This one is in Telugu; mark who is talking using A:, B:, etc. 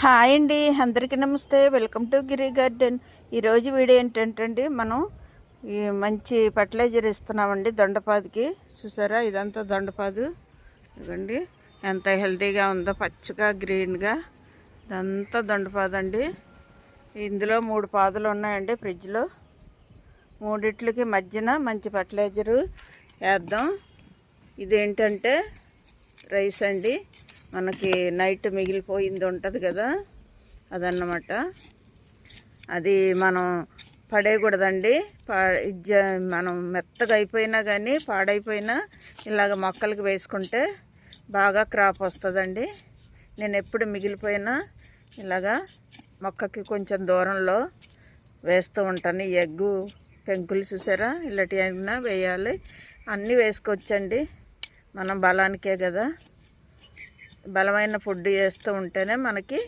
A: హాయ్ అండి అందరికీ నమస్తే. వెల్కమ్ టు గిరి గార్డెన్ ఈరోజు వీడియో ఏంటంటే మనం ఈ మంచి ఫర్టిలైజర్ ఇస్తున్నామండి దొండపాదికి. చూసారా? ఇదంతా దొండపాదు. ఇదిగోండి ఎంత హెల్తీగా ఉందో పచ్చగా గ్రీన్గా ఇదంతా దొండపాదు అండి ఇందులో మూడు పాదులు ఉన్నాయండి ఫ్రిడ్జ్లో. మూడిట్లకి మధ్యన మంచి ఫర్టిలైజరు వేద్దాం. ఇదేంటంటే రైస్ అండి. మనకి నైట్ మిగిలిపోయింది ఉంటుంది కదా అదన్నమాట. అది మనం పడేయకూడదండి. పా మనం మెత్తగా అయిపోయినా కానీ పాడైపోయినా ఇలాగ మొక్కలకి వేసుకుంటే బాగా క్రాప్ వస్తుందండి. నేను ఎప్పుడు మిగిలిపోయినా ఇలాగా మొక్కకి కొంచెం దూరంలో వేస్తూ ఉంటాను. ఎగ్గు పెంకులు చూసారా? ఇలాంటివి వేయాలి. అన్నీ వేసుకోవచ్చండి. మనం బలానికే కదా. బలమైన ఫుడ్ చేస్తూ ఉంటేనే మనకి